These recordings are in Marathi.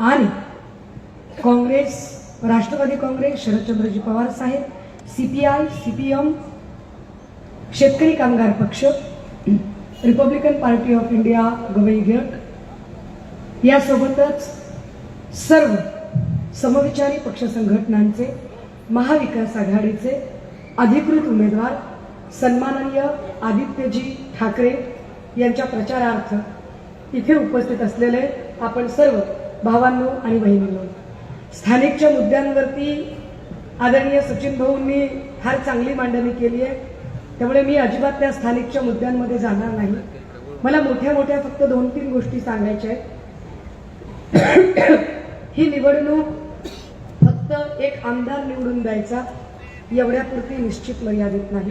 आणि Congress Rashtrawadi Congress Sharadchandraji Pawar Saheb C P I C P M Shetkari Kamgar Paksha Republican party of India Gavai गट यासोबतच सर्व समविचारी पक्ष संघटनांचे महाविकास आघाडीचे अधिकृत उमेदवार सन्माननीय आदित्यजी ठाकरे यांच्या प्रचारार्थ इथे उपस्थित असलेले आपण सर्व भावांनो आणि बहिणींनो स्थानिकच्या मुद्द्यांवरती आदरणीय सचिन भाऊंनी फार चांगली मांडणी केली आहे. त्यामुळे मी अजिबात त्या स्थानिकच्या मुद्द्यांमध्ये जाणार नाही. मला मोठ्या मोठ्या फक्त दोन तीन गोष्टी सांगायच्या आहेत. ही निवडणूक फक्त एक आमदार निवडून द्यायचा एवढ्यापुरती निश्चित मर्यादित नाही.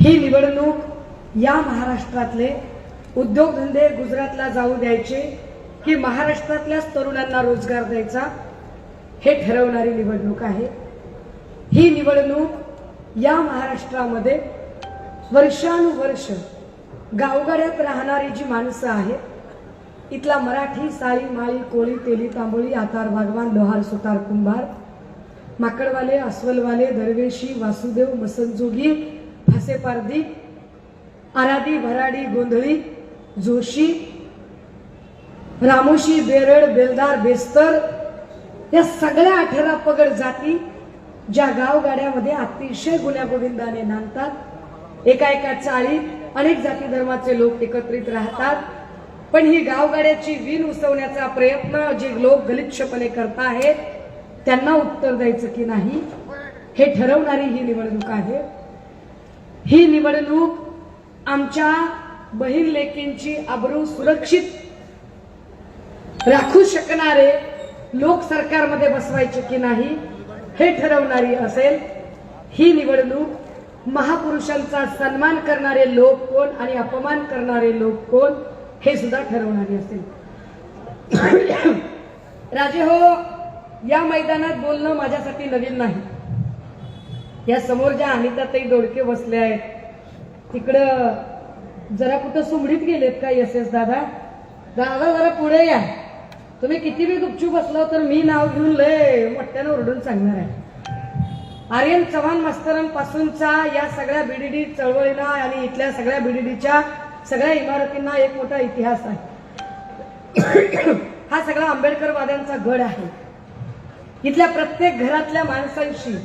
ही निवडणूक या महाराष्ट्रातले उद्योगधंदे गुजरातला जाऊ द्यायचे की महाराष्ट्रातल्याच तरुणांना रोजगार द्यायचा हे ठरवणारी निवडणूक आहे. ही निवडणूक या महाराष्ट्रामध्ये वर्षानुवर्ष गावगाड्यात राहणारी जी माणसं आहेत इथला मराठी साळी माळी कोळी तेली तांबोळी आतार भगवान लोहार सुतार कुंभार माकडवाले अस्वलवाले दरवेशी वासुदेव मसनजोगी फासेपारदी आरादी भराडी गोंधळी जोशी रामोशी बेरड बेलदार बेस्तर या सगळ्या अठरा पगड जाती ज्या गावगाड्यामध्ये अतिशय गुण्यागोविंदाने नांदतात. एका एका चाळीत अनेक जाती धर्माचे लोक एकत्रित राहतात. पण ही गावगाड्याची वीण उसवण्याचा प्रयत्न जे लोक गलिच्छपणे करताहेत त्यांना उत्तर द्यायचं की नाही हे ठरवणारी ही निवडणूक आहे. ही निवडणूक आमच्या बहीण लेकींची अब्रू सुरक्षित राखू शकणारे लोक सरकारमध्ये बसवायचे की नाही हे ठरवणारी असेल ही निवडणूक महापुरुषांचा सन्मान करणारे लोक कोण आणि अपमान करणारे लोक कोण हे सुद्धा ठरवणारी असेल. राजे हो या मैदानात बोलणं माझ्यासाठी नवीन नाही. या समोर ज्या अनिताताई दोडके बसले आहेत तिकडं जरा कुठं सुमडीत गेलेत का एस एस दादा? दादा जरा पुढे या. तुम्ही किती बी गुपचूप असलो तर मी नाव घेऊन लय मोठ्यानं ओरडून सांगणार आहे. आर्यन चव्हाण मास्तरां पासूनचा या सगळ्या बीडीडी चळवळीला आणि इथल्या सगळ्या बीडीडीच्या सगळ्या इमारतींना एक मोठा इतिहास आहे. हा सगळा आंबेडकरवाद्यांचा गड आहे. इथल्या प्रत्येक घरातल्या माणसांशी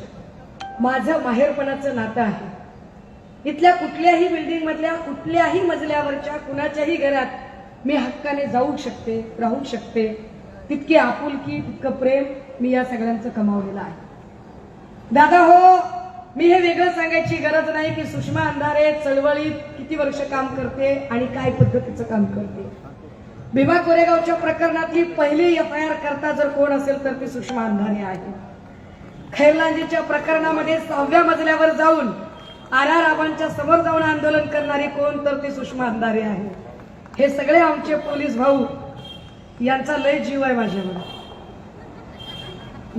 माझं माहेरपणाचं नातं आहे. इथल्या कुठल्याही बिल्डिंग मधल्या कुठल्याही मजल्यावरच्या कुणाच्याही घरात मी हक्काने जाऊ शकते राहू शकते. तितकी आपुलकी तितकं प्रेम मी या सगळ्यांचं कमावलेलं आहे. दादा हो मी हे वेगळं सांगायची गरज नाही की सुषमा अंधारे चळवळीत किती वर्ष काम करते आणि काय पद्धतीचं काम करते. भीमा कोरेगावच्या प्रकरणातली पहिली एफ आय आर करता जर कोण असेल तर ती सुषमा अंधारे आहे. खैरलांजीच्या प्रकरणामध्ये सहाव्या मजल्यावर जाऊन आर आर आबांच्या समोर जाऊन आंदोलन करणारी कोण तर ती सुषमा अंधारे आहे. हे सगळे आमचे पोलीस भाऊ यांचा लय जीव आहे माझ्यावर.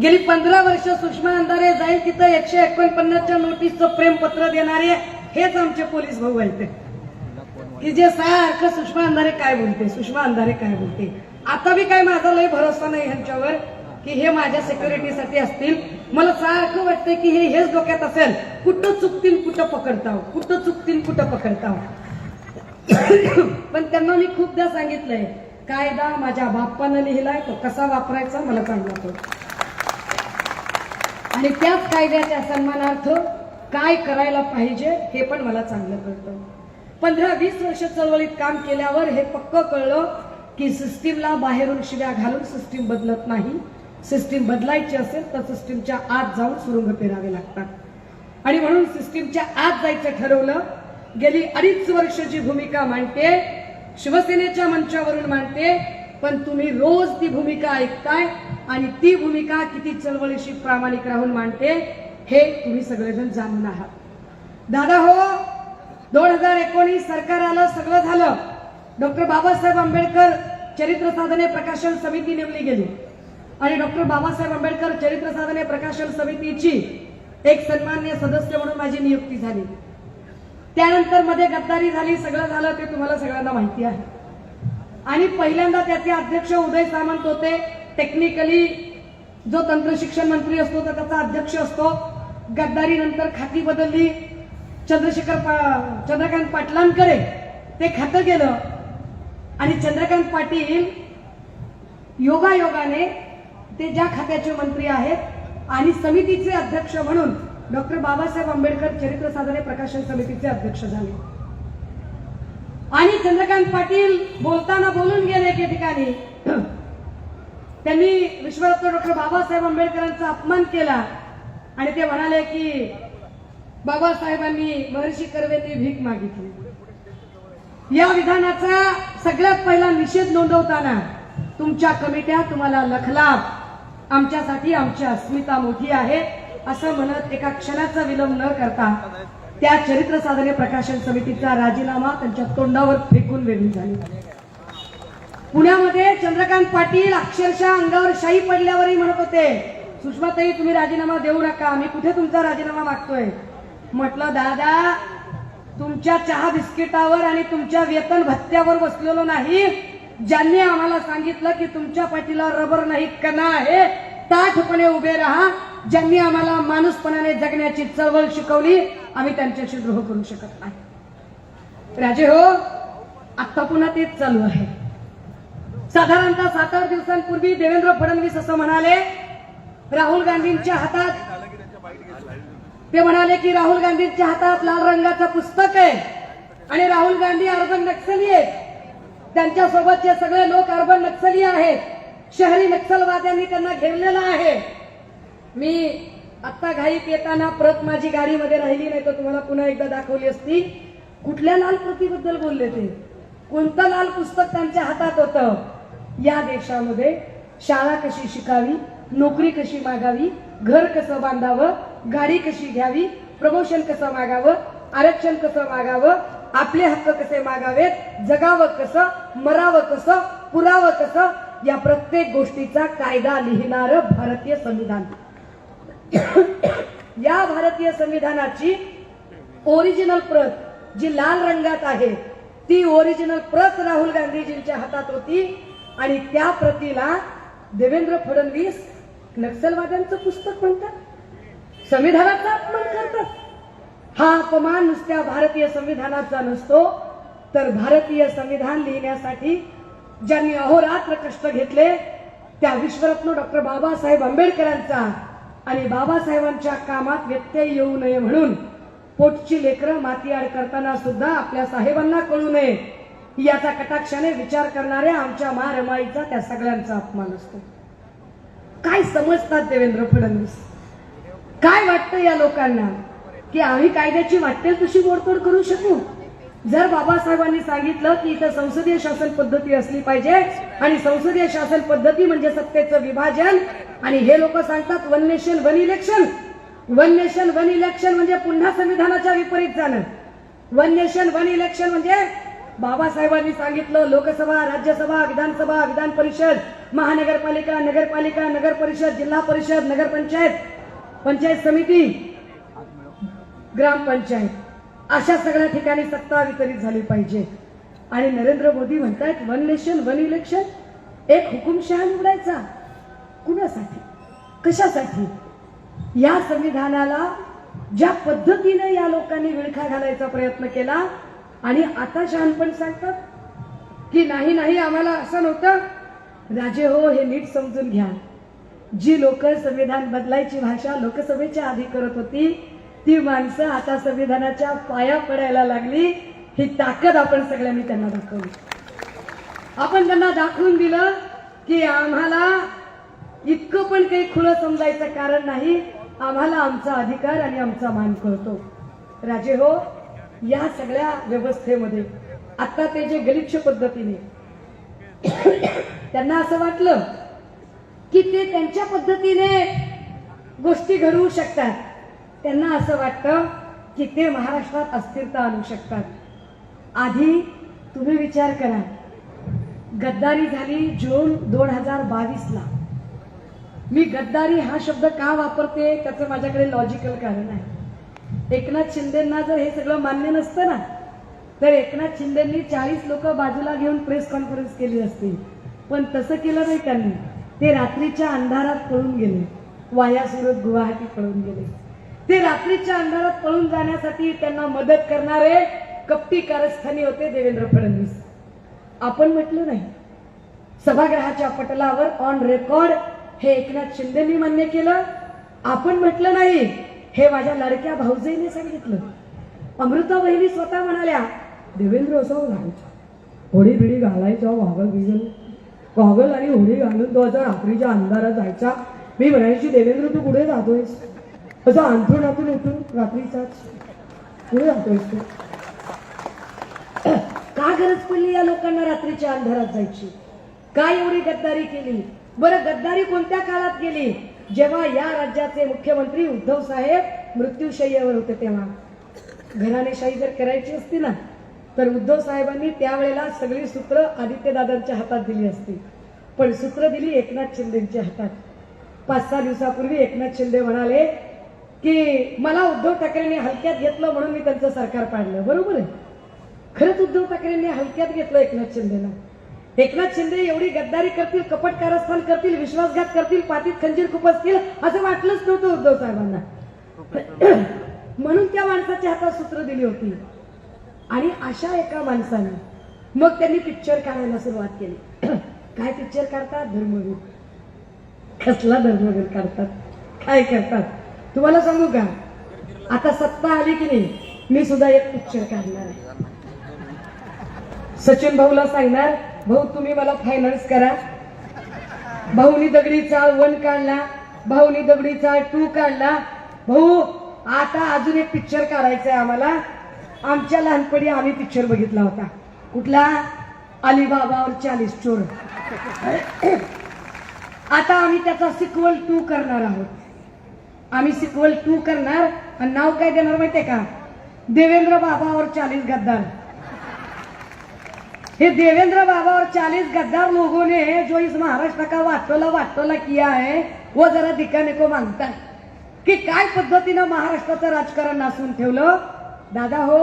गेली पंधरा वर्ष सुषमा अंधारे जाईल तिथं एकशे एकोणपन्नासच्या नोटीसचं प्रेमपत्र देणारे हेच आमचे पोलीस भाऊ आहेत. की जे सारखं सुषमा अंधारे काय बोलते? सुषमा अंधारे काय बोलते? आता बी काय माझा लय भरोसा नाही ह्यांच्यावर की हे माझ्या सिक्युरिटीसाठी असतील. मला सारखं वाटतंय की हे हेच डोक्यात असेल. कुठं चुकतील कुठं पकडताव? कुठं चुकतील कुठं पकडताव? पण त्यांना मी खूपदा सांगितलंय कायदा माझ्या बाप्पानं लिहिलाय तो कसा वापरायचा मला चांगला तो आणि त्याच कायद्याच्या सन्मानार्थ काय करायला पाहिजे हे पण मला चांगलं कळतं. पंधरा वीस वर्ष चळवळीत काम केल्यावर हे पक्क कळलं की सिस्टीमला बाहेरून शिव्या घालून सिस्टीम बदलत नाही. सिस्टीम बदलायची असेल तर सिस्टीमच्या आत जाऊन सुरुंग पेरावे लागतात. आणि म्हणून सिस्टीमच्या आत जायचं ठरवलं गेली अडीच वर्षाची भूमिका मांडते शिवसेनेच्या मंचावरून मांडते पण तुम्ही रोज ती भूमिका ऐकताय आणि ती भूमिका किती चळवळीशी प्रामाणिक राहून मांडते हे तुम्ही सगळेजण जाणून आहात. दादा हो दोन हजार एकोणीस सरकार आलं सगळं झालं. डॉक्टर बाबासाहेब आंबेडकर चरित्र साधने प्रकाशन समिती नेमली गेली. आणि डॉक्टर बाबासाहेब आंबेडकर चरित्र साधने प्रकाशन समितीची एक सन्मान्य सदस्य म्हणून माझी नियुक्ती झाली. त्यानंतरमध्ये गद्दारी झाली सगळं झालं ते तुम्हाला सगळ्यांना माहिती आहे. आणि पहिल्यांदा त्याचे अध्यक्ष उदय सामंत होते. टेक्निकली जो तंत्र शिक्षण मंत्री असतो तर त्याचा अध्यक्ष असतो. गद्दारी नंतर खाती बदलली. चंद्रशेखर पा- चंद्रकांत पाटलांकडे ते खातं गेलं. आणि चंद्रकांत पाटील योगायोगाने ते ज्या खात्याचे मंत्री आहेत आणि समितीचे अध्यक्ष म्हणून डॉक्टर बाबासाहेब आंबेडकर चरित्र साधने प्रकाशन समितीचे अध्यक्ष झाले. आणि चंद्रकांत पाटील बोलताना बोलून गेले एके ठिकाणी. त्यांनी विश्वरत्न डॉक्टर बाबासाहेब आंबेडकरांचा अपमान केला. आणि ते म्हणाले की बाबासाहेबांनी महर्षी कर्वेंनी भीक मागितली. या विधानाचा सगळ्यात पहिला निषेध नोंदवताना तुमच्या कमिट्या तुम्हाला लखलाभ आमच्यासाठी आमची अस्मिता मोठी आहे. असं म्हणत एका क्षणाचा विलंब न करता त्या चरित्र साधने प्रकाशन समितीचा राजीनामा त्यांच्या तोंडावर फेकून वेगळी झाली. पुण्यामध्ये चंद्रकांत पाटील अक्षरशः अंगावर शाई पडल्यावरही म्हणत होते सुषमाताई तुम्ही राजीनामा देऊ नका मी कुठे तुमचा राजीनामा मागतोय? म्हटलं दादा तुमच्या चहा बिस्किटावर आणि तुमच्या वेतन भत्त्यावर बसलेलो नाही. ज्यांनी आम्हाला सांगितलं की तुमच्या पाठीला रबर नाही कणा आहे ताठपणे उभे राहा. ज्यांनी आम्हाला माणूसपणाने जगण्याची चळवळ शिकवली आम्ही त्यांच्याशी द्रोह करू शकत नाही. राजे हो आता पुन्हा तेच चालू आहे. साधारणतः सात आठ दिवसांपूर्वी देवेंद्र फडणवीस असं म्हणाले राहुल गांधींच्या हातात ते म्हणाले की राहुल गांधींच्या हातात लाल रंगाचं पुस्तक आहे आणि राहुल गांधी अर्बन नक्सली आहेत. त्यांच्यासोबतचे सगळे लोक अर्बन नक्सली आहेत शहरी नक्षलवाद्यांनी त्यांना घेरलेलं आहे. मी आत्ता घाईत येताना प्रत माझी गाडीमध्ये राहिली नाही तर तुम्हाला पुन्हा एकदा दाखवली असती. कुठल्या लाल प्रतीबद्दल बोलले ते? कोणतं लाल पुस्तक त्यांच्या हातात होतं? या देशामध्ये शाळा कशी शिकावी नोकरी कशी मागावी घर कसं बांधावं गाडी कशी घ्यावी प्रमोशन कसं मागावं आरक्षण कसं मागावं आपले हक्क कसे मागावेत जगावं कसं मरावं कसं पुरावं कसं या प्रत्येक गोष्टीचा कायदा लिहिणारं भारतीय संविधान. या भारतीय संविधानाची ओरिजिनल प्रत जी लाल रंगात आहे ती ओरिजिनल प्रत राहुल गांधीजींच्या हातात होती आणि त्या प्रतीला देवेंद्र फडणवीस नक्षलवाद्यांचं पुस्तक म्हणतात. संविधानाचा अपमान करतात. हा अपमान नुसत्या भारतीय संविधानाचा नसतो तर भारतीय संविधान लिहिण्यासाठी ज्यांनी अहोरात्र कष्ट घेतले त्या विश्वरत्न डॉक्टर बाबासाहेब आंबेडकरांचा आणि बाबासाहेबांच्या कामात व्यत्यय येऊ नये म्हणून पोटची लेकरं मातीआड करताना सुद्धा आपल्या साहेबांना कळू नये. याचा कटाक्षाने विचार करणाऱ्या आमच्या महारमाईचा त्या सगळ्यांचा अपमान असतो. काय समजतात देवेंद्र फडणवीस? काय वाटतं या लोकांना? की आम्ही कायद्याची वाटेल तशी मोडतोड करू शकू? जर बाबासाहेबांनी सांगितलं की इथं संसदीय शासन पद्धती असली पाहिजे आणि संसदीय शासन पद्धती म्हणजे सत्तेचं विभाजन आणि हे लोक सांगतात one nation one election one nation one election म्हणजे पुन्हा संविधानाच्या विपरीत जाणं. वन नेशन वन इलेक्शन म्हणजे बाबासाहेबांनी सांगितलं लोकसभा राज्यसभा विधानसभा विधान परिषद महानगरपालिका नगरपालिका नगर परिषद जिल्हा परिषद नगरपंचायत पंचायत समिती ग्रामपंचायत अशा सगळ्या ठिकाणी सत्ता वितरित झाली पाहिजे. आणि नरेंद्र मोदी म्हणतायत वन नेशन वन इलेक्शन एक हुकुमशहा निवडायचा. कुणासाठी? कशासाठी? या संविधानाला ज्या पद्धतीने या लोकांनी विळखा घालायचा प्रयत्न केला आणि आता शहाणपण सांगतात की नाही नाही आम्हाला असं नव्हतं. राजे हो हे नीट समजून घ्या. जी लोक संविधान बदलायची भाषा लोकसभेच्या आधी करत होती ती माणसं आता संविधानाच्या पाया पडायला लागली. ही ताकद आपण सगळ्यांनी त्यांना दाखवली. आपण त्यांना दाखवून दिलं की आम्हाला इतकं पण काही खुलं समजायचं कारण नाही. आम्हाला आमचा अधिकार आणि आमचा मान कळतो. राजे हो या सगळ्या व्यवस्थेमध्ये आता ते जे गलिच्छ पद्धतीने त्यांना असं वाटलं की ते त्यांच्या पद्धतीने गोष्टी घडवू शकतात. त्यांना असं वाटतं की ते महाराष्ट्रात अस्थिरता आणू शकतात. आधी तुम्ही विचार करा. गद्दारी झाली जून दोन हजार बावीसला. मी गद्दारी हा शब्द का वापरते त्याचं माझ्याकडे लॉजिकल कारण आहे. एकनाथ शिंदेंना जर हे सगळं मान्य नसतं ना तर एकनाथ शिंदेंनी चाळीस लोक बाजूला घेऊन प्रेस कॉन्फरन्स केली असती. पण तसं केलं नाही त्यांनी. ते रात्रीच्या अंधारात पळून गेले. वाया सुरत गुवाहाटी पळून गेले. ते रात्रीच्या अंधारात पळून जाण्यासाठी त्यांना मदत करणारे कपटी कारस्थानी होते देवेंद्र फडणवीस. आपण म्हटलं नाही. सभागृहाच्या पटलावर ऑन रेकॉर्ड हे एकनाथ शिंदेनी मान्य केलं. आपण म्हटलं नाही. हे माझ्या लाडक्या भाऊजीने सांगितलं. अमृता बहिणी स्वतः म्हणाल्या देवेंद्र असं घालायचं. होडी बिडी घालायचा वागल बिगल. गॉगल आणि होडी घालून तो असा रात्रीच्या अंधारात जायचा. मी म्हणायची देवेंद्र तू कुठे जातोयस? असं अंथरुणातून उठून रात्रीचा पुढे जातोयस का गरज पडली या लोकांना रात्रीच्या अंधारात जायची? का एवढी गद्दारी केली? बरं गद्दारी कोणत्या काळात केली? जेव्हा या राज्याचे मुख्यमंत्री उद्धव साहेब मृत्यूशय्यावर होते तेव्हा. घराणेशाही जर करायची असती ना तर उद्धव साहेबांनी त्यावेळेला सगळी सूत्र आदित्यदादांच्या हातात दिली असती. पण सूत्र दिली एकनाथ शिंदेच्या हातात. पाच सहा दिवसापूर्वी एकनाथ शिंदे म्हणाले की मला उद्धव ठाकरेंनी हलक्यात घेतलं म्हणून मी त्यांचं सरकार पाडलं. बरोबर आहे? खरंच उद्धव ठाकरेंनी हलक्यात घेतलं एकनाथ शिंदेना एकनाथ शिंदे एवढी गद्दारी करतील कपट कारस्थान करतील विश्वासघात करतील पातीत खंजीर खुपसतील असं वाटलंच नव्हतं उद्धव साहेबांना. म्हणून त्या माणसाच्या हातात सूत्र दिली होती. आणि अशा एका माणसाने मग त्यांनी पिक्चर काढायला सुरुवात केली. काय पिक्चर काढतात? धर्मवीर. कसला धर्मवीर काढतात? काय करतात? तुम्हाला सांगू का? आता सत्ता आली की नाही मी सुद्धा एक पिक्चर काढणार आहे. सचिन भाऊला सांगणार भाऊ तुम्ही मला फायनान्स करा. भाऊनी दगडी चाळ वन काढला भाऊनी दगडी चाळ टू काढला. भाऊ आता अजून एक पिक्चर काढायचं आहे आम्हाला. आमच्या लहानपणी आम्ही पिक्चर बघितला होता. कुठला? अलिबाबावर चालीस चोर. आता आम्ही त्याचा सिक्वल टू करणार आहोत. आम्ही सिक्वल टू करणार आणि नाव काय देणार माहितीये का? देवेंद्र बाबावर चालीस गद्दार. हे देवेंद्र बाबावर चाळीस चालीस गद्दार लोगों ने जो इस महाराष्ट्र का वाटोला वाटोला किया है वो जरा दिकाने को मागतात की काय पद्धतीनं महाराष्ट्राचं राजकारण नासून ठेवलं? दादा हो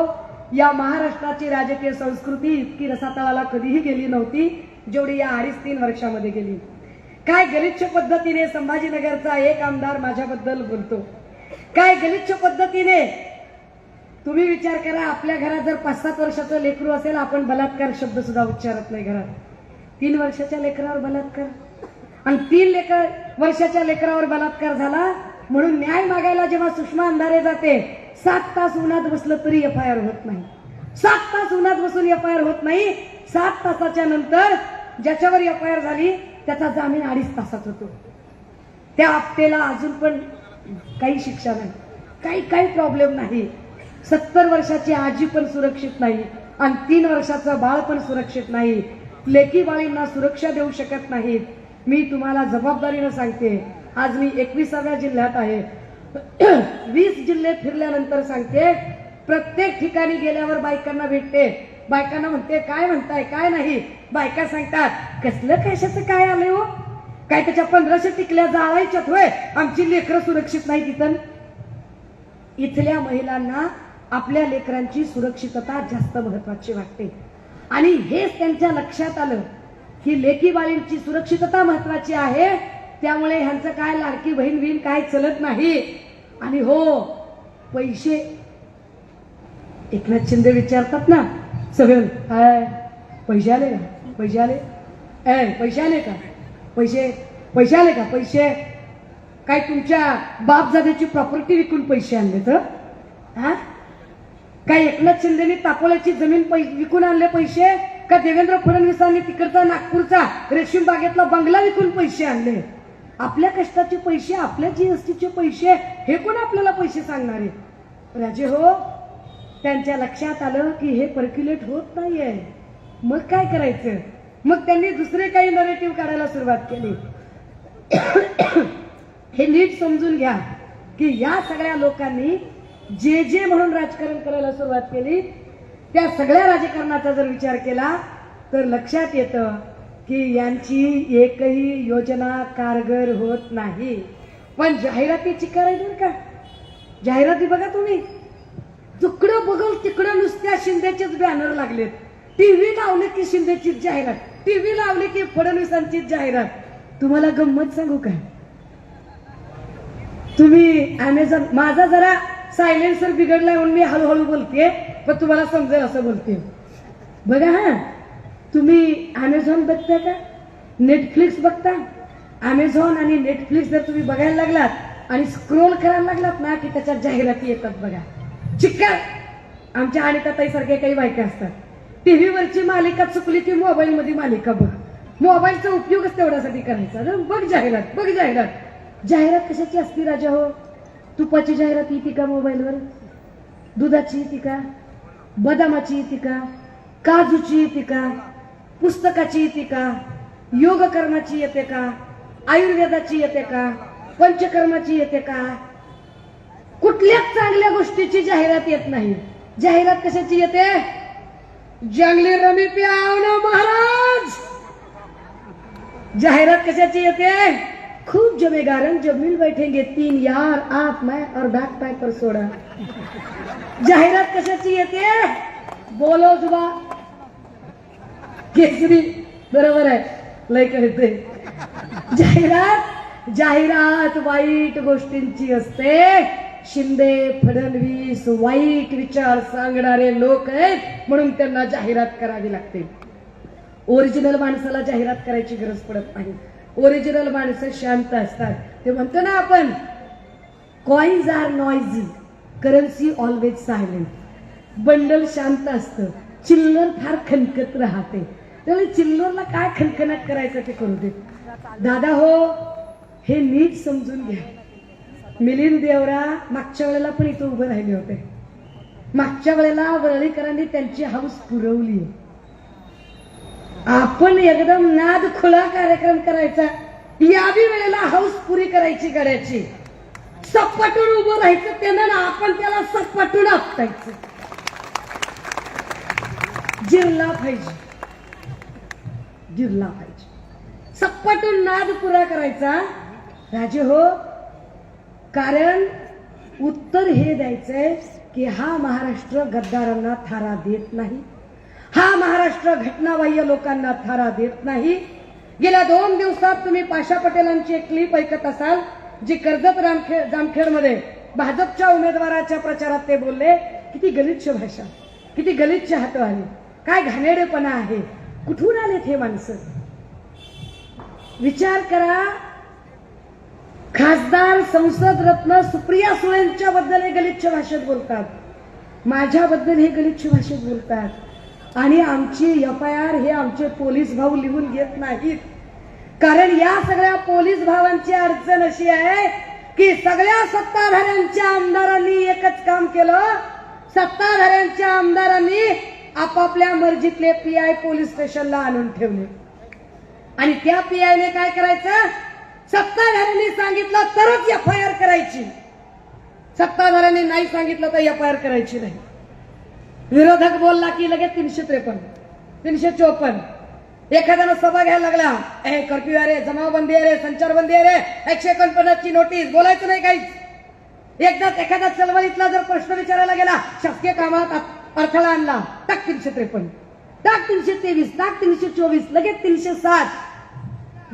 या महाराष्ट्राची राजकीय संस्कृती इतकी रसातळाला कधीही गेली नव्हती जेवढी या अडीच तीन वर्षामध्ये गेली. काय गलिच्छ पद्धतीने संभाजीनगरचा एक आमदार माझ्याबद्दल बोलतो? काय गलिच्छ पद्धतीने? तुम्ही विचार करा आपल्या घरात जर पाच सात वर्षाचं लेकरू असेल आपण बलात्कार शब्द सुद्धा उच्चारत नाही घरात. तीन वर्षाच्या लेकरावर बलात्कार? आणि तीन लेकर वर्षाच्या लेकरावर बलात्कार झाला म्हणून न्याय मागायला जेव्हा सुषमा अंधारे जाते सात तास उन्हात बसलं तरी एफ आय आर होत नाही. सात तास उन्हात बसून एफ आय आर होत नाही सात तासाच्या नंतर ज्याच्यावर एफ आय आर झाली त्याचा जामीन अडीच तासात होतो. त्या आपटेला अजून पण काही शिक्षा नाही. काही काही प्रॉब्लेम नाही. सत्तर वर्षाची आजी पण सुरक्षित नाही आणि तीन वर्षाचं बाळ पण सुरक्षित नाही. लेकी बाळींना सुरक्षा देऊ शकत नाहीत. मी तुम्हाला जबाबदारीनं सांगते. आज मी एकविसाव्या जिल्ह्यात आहे. वीस जिल्हे फिरल्यानंतर सांगते. प्रत्येक ठिकाणी गेल्यावर बायकांना भेटते. बायकांना म्हणते काय म्हणताय? काय नाही? बायका सांगतात कसलं कशाचं काय आलंय हो? काय त्याच्या पंधराशे टिकल्या जाळायच्यात होय. आमची लेकरं सुरक्षित नाही तिथं. इथल्या महिलांना आपल्या लेकरांची सुरक्षितता जास्त महत्वाची वाटते. आणि हेच त्यांच्या लक्षात आलं की लेकी बाळींची सुरक्षितता महत्वाची आहे. त्यामुळे ह्यांचं काय लाडकी बहीण बहीण काय चलत नाही. आणि हो पैसे एकनाथ शिंदे विचारतात ना सगळं काय पैसे आले का? पैसे आले? ऐ पैसे आले का? पैसे पैसे आले का? पैसे? काय तुमच्या बापजाद्याची प्रॉपर्टी विकून पैसे आणले तर? हा? काय एकनाथ शिंदेनी तापोल्याची जमीन पै विकून आणले पैसे? का देवेंद्र फडणवीसांनी तिकडचा नागपूरचा रेशीम बागेतला बंगला विकून पैसे आणले? आपल्या कष्टाचे पैसे आपल्या जीएसटीचे पैसे हे कोण आपल्याला पैसे सांगणारे? राजे हो त्यांच्या लक्षात आलं की हे पर्क्युलेट होत नाहीये. मग काय करायचं? मग त्यांनी दुसरे काही नरेटिव्ह काढायला सुरुवात केली. हे नीट समजून घ्या की या सगळ्या लोकांनी जे जे म्हणून राजकारण करायला सुरुवात केली त्या सगळ्या राजकारणाचा जर विचार केला तर लक्षात येतं की यांची एकही योजना कारगर होत नाही. पण जाहिराती चिकार का? जाहिराती बघा तुम्ही. जिकडं बघल तिकडं नुसत्या शिंदेचेच बॅनर लागलेत. टीव्ही लावले की शिंदेची जाहिरात. टीव्ही लावली की फडणवीसांची जाहिरात. तुम्हाला गंमत सांगू काय? तुम्ही अमेझॉन माझा जरा सायलेन्सर बिघडलाय म्हणून मी हळूहळू बोलते पण तुम्हाला समजेल असं बोलते बघा हा. तुम्ही अमेझॉन बघता का? नेटफ्लिक्स बघता? अमेझॉन आणि नेटफ्लिक्स जर तुम्ही बघायला लागलात आणि स्क्रोल करायला लागलात ना की त्याच्यात जाहिराती येतात बघा. चिक्कार आमच्या आणि सारख्या काही बायका असतात. टीव्हीवरची मालिका चुकली की मोबाईलमध्ये मालिका बघ. मोबाईलचा उपयोगच तेवढ्यासाठी करायचा. ना बघ जाहिरात बघ जाहिरात. जाहिरात कशाची असती राजा हो? तुपाची जाहिरात येते का मोबाईलवर? दुधाची येते का? बदामाची येते का? काजूची येते का? पुस्तकाची येते का? योग कर्माची येते का? आयुर्वेदाची येते का? पंचकर्माची येते का? कुठल्याच चांगल्या गोष्टीची जाहिरात येत नाही. जाहिरात कशाची येते? जंगली रमी प्यावना महाराज? जाहिरात कशाची येते? खूप जमेगारन रंग जब मिल बैठेंगे तीन यार आप मैं और बैक पॅकर सोडा. जाहिरात कशाची येते? बोलो जुबा. केसरी बरोबर आहे. लय कळते जाहिरात जाहिरात वाईट गोष्टींची असते. शिंदे फडणवीस वाईट विचार सांगणारे लोक आहेत म्हणून त्यांना जाहिरात करावी लागते. ओरिजिनल माणसाला जाहिरात करायची गरज पडत नाही. ओरिजिनल माणसं शांत असतात. ते म्हणतो ना आपण coins are noisy currency always silent bundle शांत असतं. चिल्लर फार खनकत राहते. त्यामुळे चिल्लरला काय खनखनाट करायचं ते करू दे दादा हो हे नीट समजून घ्या. मिलिंद देवरा मागच्या वेळेला पण इथं उभे राहिले होते. मागच्या वेळेला वरळीकरांनी त्यांची हाऊस पुरवली. आपण एकदम नाद खुला कार्यक्रम करायचा. यावी वेळेला हाऊस पुरी करायची गड्याची. सपाटून उभं राहायचं त्यांना ना आपण त्याला सपाटून आपटायचं. जिरला पाहिजे. जिरला पाहिजे. सपाटून नाद पुरा करायचा. राजे हो कारण उत्तर हे द्यायचंय की हा महाराष्ट्र गद्दारांना थारा देत नाही. हा महाराष्ट्र घटनाबाह्य लोकांना थारा देत नाही. गेल्या दोन दिवसात तुम्ही पाशा पटेलांची एक क्लिप ऐकत असाल जी कर्जत रामखेड जामखेडमध्ये भाजपच्या उमेदवाराच्या प्रचारात ते बोलले किती गलिच्छ भाषा किती गलिच्छ हातवाली काय घाणेडेपणा आहे कुठून आलेत हे माणसं? विचार करा खासदार संसद रत्न सुप्रिया सुळेंच्या बद्दल हे गलिच्छ भाषेत बोलतात. माझ्याबद्दल हे गलिच्छ भाषेत बोलतात. आणि आमची एफ आय आर हे आमचे पोलीस भाऊ लिहून घेत नाहीत. कारण या सगळ्या पोलीस भावांची अडचण अशी आहे की सगळ्या सत्ताधाऱ्यांच्या आमदारांनी एकच काम केलं. सत्ताधाऱ्यांच्या आमदारांनी आपापल्या मर्जीतले पी आय पोलीस स्टेशनला आणून ठेवले. आणि त्या पी आयने काय करायचं? सत्ताधाऱ्यांनी सांगितलं तरच एफ आय आर करायची. सत्ताधाऱ्यांनी नाही सांगितलं तर एफ आय आर करायची नाही. विरोधक बोलला की लगेच तीनशे त्रेपन्न तीनशे चोपन्न. एखाद्यानं सभा घ्यायला लागला ए कर्फ्यू अरे जमावबंदी अरे संचारबंदी अरे एकशे एकोणपन्नासची नोटीस बोलायचं नाही काहीच. एकदाच एखादा चळवळीतला जर प्रश्न विचारायला गेला शासकीय कामात अडथळा आणला टाक तीनशे त्रेपन्न टाक तीनशे तेवीस टाक तीनशे चोवीस लगेच तीनशे सात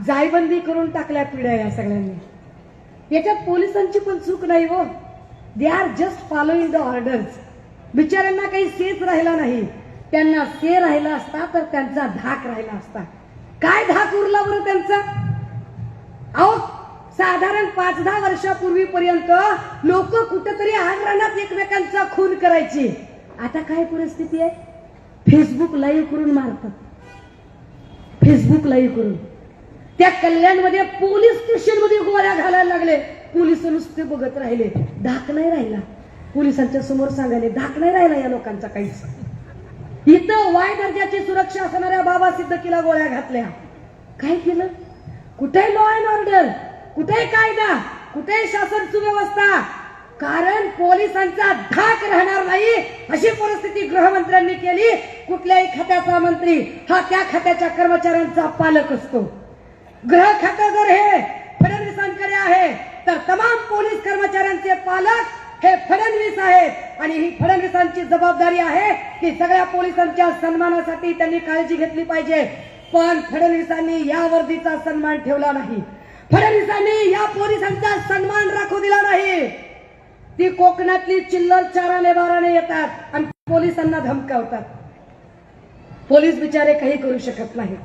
जायबंदी करून टाकल्या पिढ्या या सगळ्यांनी. याच्यात पोलिसांची पण चूक नाही हो. They are just following the orders बिचाऱ्यांना काही सेच राहिला नाही. त्यांना से राहिला असता तर त्यांचा धाक राहिला असता. काय धाक उरला बरं त्यांचा? अहो साधारण पाच दहा वर्षापूर्वीपर्यंत लोक कुठेतरी आग्रानात एकमेकांचा खून करायची. आता काय परिस्थिती आहे? फेसबुक लाईव्ह करून मारतात. फेसबुक लाईव्ह करून. त्या कल्याणमध्ये पोलीस स्टेशनमध्ये गोळ्या घालायला लागले. पोलीस नुसते बघत राहिले. धाक नाही राहिला. पोलिसांच्या समोर सांगायले धाक नाही राहिला या लोकांचा काहीच. इथं वाय दर्जाची सुरक्षा असणाऱ्या बाबा सिद्दकीला गोळ्या घातल्या. काय केलं? कुठे लॉ अँड ऑर्डर कुठे कायदा? कुठे शासन सुव्यवस्था? कारण पोलिसांचा धाक राहणार नाही अशी परिस्थिती गृहमंत्र्यांनी केली. कुठल्याही खात्याचा मंत्री हा त्या खात्याच्या कर्मचाऱ्यांचा पालक असतो. गृह खातं हे फडणवीसांकडे आहे. तर तमाम पोलीस कर्मचाऱ्यांचे पालक हे फडणवीस आहेत. आणि ही फडणवीसांची जबाबदारी आहे की सगळ्या पोलिसांच्या सन्मानासाठी त्यांनी काळजी घेतली पाहिजे. पण फडणवीसांनी या वर्दीचा सन्मान ठेवला नाही. फडणवीसांनी या पोलिसांचा सन्मान राखू दिला नाही. ती कोकणातली चिल्लर चाराने बाराने येतात. आणि पोलिसांना धमकावतात. पोलीस बिचारे काही करू शकत नाहीत.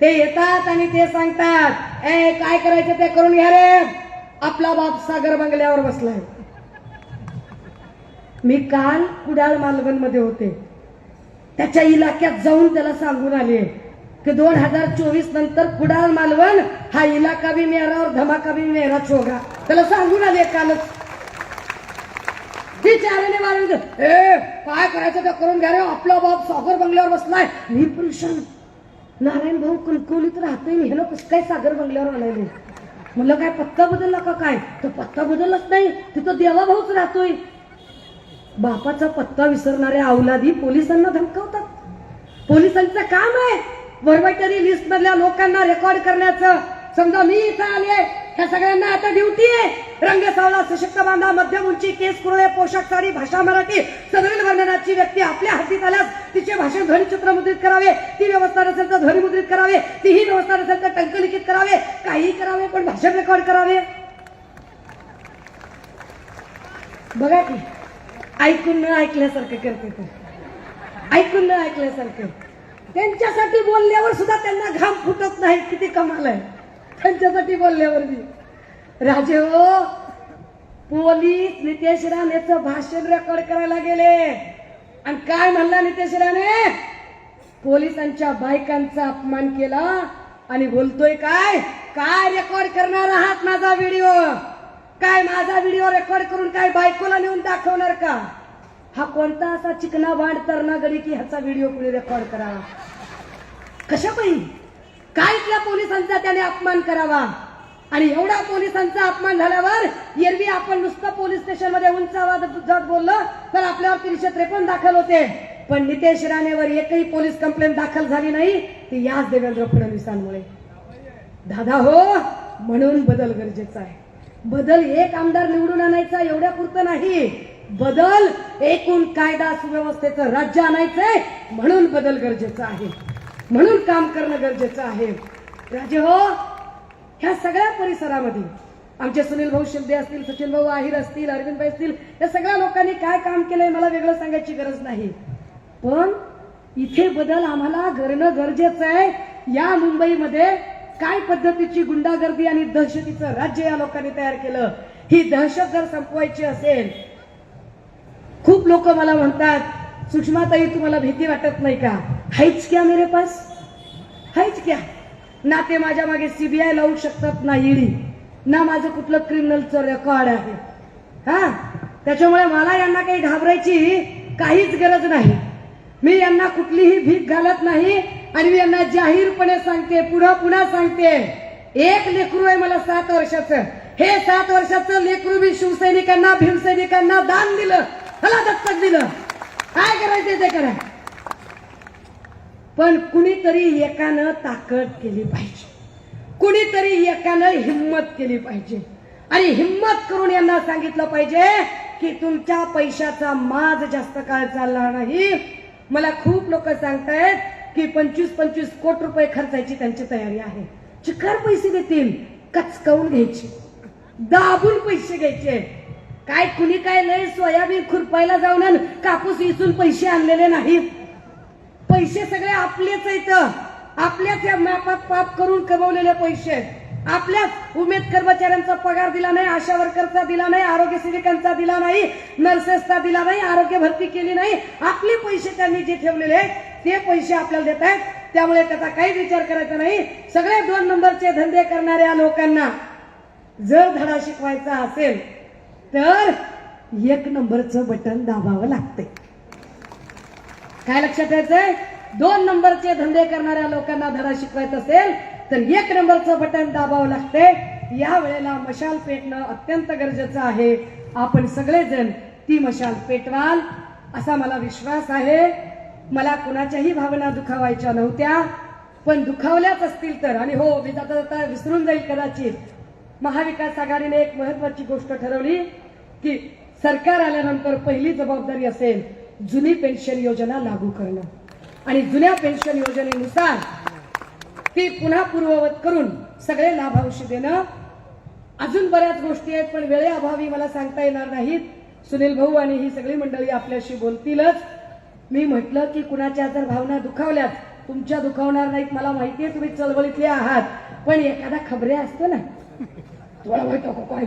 ते येतात आणि ते सांगतात ए काय करायचं ते करून घ्या रे. आपला बाप सागर बंगल्यावर बसलाय. मी काल कुडाळ मालवणमध्ये होते. त्याच्या इलाक्यात जाऊन त्याला सांगून आले की दोन हजार चोवीस नंतर कुडाळ मालवण हा इलाका बी मेरा और धमाका बी मेहरा चोगा त्याला सांगून आले कालच. ती चाराने मारून ए काय करायचं ते करून घ्या रे. आपला बाप सागर बंगल्यावर बसलाय. मी परेशान नारायण भाऊ कुलकुलीत राहतोय मी ह्याला कसं काय सागर बंगल्यावर आलेले म्हणलं काय पत्ता बदलला का काय? तर पत्ता बदललाच नाही. तिथं देवा भाऊच राहतोय. बापाचा पत्ता विसरणाऱ्या अवलादी पोलिसांना धमकावतात. पोलिसांचं काम आहे. व्हर्मटरी लिस्ट मधल्या लोकांना रेकॉर्ड करण्याचं. समजा मी इथं आले ह्या सगळ्यांना आता ड्युटी आहे. रंग सावला सशक्त बांधा मध्यम उंची केस कुरळे पोशाख साडी भाषा मराठी सदरील वर्णनाची व्यक्ती आपल्या हातीत आल्यास तिचे भाषण ध्वनिचित्र मुद्रित करावे. ती व्यवस्था नसेल तर ध्वनी मुद्रित करावे. तीही व्यवस्था नसेल तर टंकलिखित करावे. काही करावे पण भाषण रेकॉर्ड करावे. बघा की ऐकून न ऐकल्यासारखं करते ते. ऐकून न ऐकल्यासारखं. त्यांच्यासाठी बोलल्यावर सुद्धा त्यांना घाम फुटत नाही किती कमाल आहे. त्यांच्यासाठी बोलल्यावरती राजे हो पोलीस नितेश राणेचं भाषण रेकॉर्ड करायला गेले. आणि काय म्हणला नितेश राणे? पोलिसांच्या बायकांचा अपमान केला आणि बोलतोय काय? काय रेकॉर्ड करणार आहात माझा व्हिडिओ काय माझा व्हिडिओ रेकॉर्ड करून काय बायकोला नेऊन दाखवणार का? हा कोणता असा चिकना बांड तरणा गडी की ह्याचा व्हिडिओ कुणी रेकॉर्ड करा? कशा पाहिजे काय त्या पोलिसांचा त्याने अपमान करावा. आणि एवढा पोलिसांचा अपमान झाल्यावर एरवी आपण नुसतं पोलीस स्टेशनमध्ये उंच आवाजात बोललो तर आपल्यावर तीनशे त्रेपन्न दाखल होते. पण नितेश राणेवर एकही पोलीस कंप्लेंट दाखल झाली नाही ती याच देवेंद्र फडणवीसांमुळे. दादा हो म्हणून बदल गरजेचा आहे. बदल एक आमदार निवडून आणायचा एवढ्या पुरतं नाही. बदल एकूण कायदा सुव्यवस्थेचं राज्य आणायचंय म्हणून बदल गरजेचा आहे. म्हणून काम करणं गरजेचं आहे. राजे हो ह्या सगळ्या परिसरामध्ये आमचे सुनील भाऊ शिंदे असतील सचिन भाऊ आहिर असतील अरविंद भाई असतील या सगळ्या लोकांनी काय काम केलंय मला वेगळं सांगायची गरज नाही. पण इथे बदल आम्हाला करणं गरजेचं आहे. या मुंबईमध्ये काय पद्धतीची गुंडागर्दी आणि दहशतीचं राज्य या लोकांनी तयार केलं ही दहशत जर संपवायची असेल खूप लोक मला म्हणतात सुषमाताई तुम्हाला भीती वाटत नाही का? हायच क्या मेरे पास? हायच क्या? ना ते माझ्या मागे सीबीआय लावू शकतात ना ईडी ना माझं कुठलं क्रिमिनलचं रेकॉर्ड आहे? हा? त्याच्यामुळे मला यांना काही घाबरायची काहीच गरज नाही. मी यांना कुठलीही भीक घालत नाही आणि मी यांना जाहीरपणे सांगते पुढं पुन्हा सांगते. एक लेकरू आहे मला सात वर्षाचं. हे सात वर्षाचं लेकरू मी शिवसैनिकांना भीमसैनिकांना दान दिलं. मला दत्तक दिलं. काय करायचं ते करा. पण कुणीतरी एकानं ताकद केली पाहिजे. कुणीतरी एकानं हिंमत केली पाहिजे. आणि हिंमत करून यांना सांगितलं पाहिजे की तुमच्या पैशाचा माज जास्त काळ चालला नाही. मला खूप लोक सांगतायत की पंचवीस पंचवीस कोटी रुपये खर्चायची त्यांची तयारी आहे. चिकार पैसे देतील कचकावून घ्यायचे. दाबून पैसे घ्यायचे. काय कुणी काय लय सोयाबीन खुरपायला जाऊन अन कापूस इसून पैसे आणलेले नाहीत? पैसे सगळे आपलेच आहेत. आपल्याच या मापात पाप करून कमवलेले पैसे. आपल्याच उमेद कर्मचाऱ्यांचा पगार दिला नाही आशा वर्करचा दिला नाही आरोग्य सेविकांचा दिला नाही नर्सेसचा दिला नाही आरोग्य भरती केली नाही. आपले पैसे त्यांनी जे ठेवलेले आहेत ते पैसे आपल्याला देत आहेत. त्यामुळे त्याचा काहीच विचार करायचा नाही. सगळे दोन नंबरचे धंदे करणाऱ्या लोकांना जर धडा शिकवायचा असेल तर एक नंबरचं बटन दाबावं लागते काय लक्षात यायचंय दोन नंबरचे धंदे करणाऱ्या लोकांना धडा शिकवायचा असेल तर एक नंबरचं बटन दाबावं लागते या वेळेला मशाल पेटणं अत्यंत गरजेचं आहे. आपण सगळेजण ती मशाल पेटवाल असा मला विश्वास आहे. मला कुणाच्याही भावना दुखावायच्या नव्हत्या पण दुखावल्याच असतील तर आणि हो मी जाता जाता विसरून जाईल कदाचित. महाविकास आघाडीने एक महत्वाची गोष्ट ठरवली की सरकार आल्यानंतर पहिली जबाबदारी असेल जुनी पेन्शन योजना लागू करणं. आणि जुन्या पेन्शन योजनेनुसार ती पुन्हा पूर्ववत करून सगळे लाभांश देणं. अजून बऱ्याच गोष्टी आहेत पण वेळेअभावी मला सांगता येणार नाहीत. सुनील भाऊ आणि ही सगळी मंडळी आपल्याशी बोलतीलच. मी म्हटलं की कुणाच्या जर भावना दुखावल्यात तुमच्या दुखावणार नाहीत मला माहिती आहे तुम्ही चळवळीतले आहात पण एखादा खबरे असतो ना. तुम्हाला माहीत काय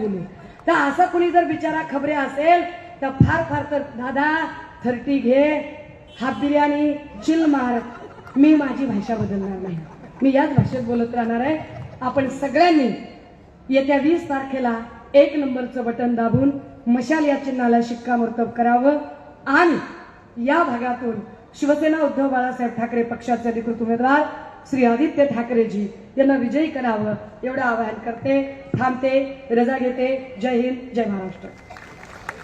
तर असं कुणी जर बिचारा खबरे असेल तर फार फार तर दादा थर्टी घे हाफ बिर्याणी चिल मार. मी माझी भाषा बदलणार नाही. मी याच भाषेत बोलत राहणार आहे. आपण सगळ्यांनी येत्या वीस तारखेला एक नंबरचं बटन दाबून मशाल या चिन्हाला शिक्कामोर्तब करावं. आणि या भागातून शिवसेना उद्धव बाळासाहेब ठाकरे पक्षाचे अधिकृत उमेदवार श्री आदित्य ठाकरेजी यांना विजयी करावं एवढं आवाहन करते थांबते रजा घेते. जय हिंद जय महाराष्ट्र.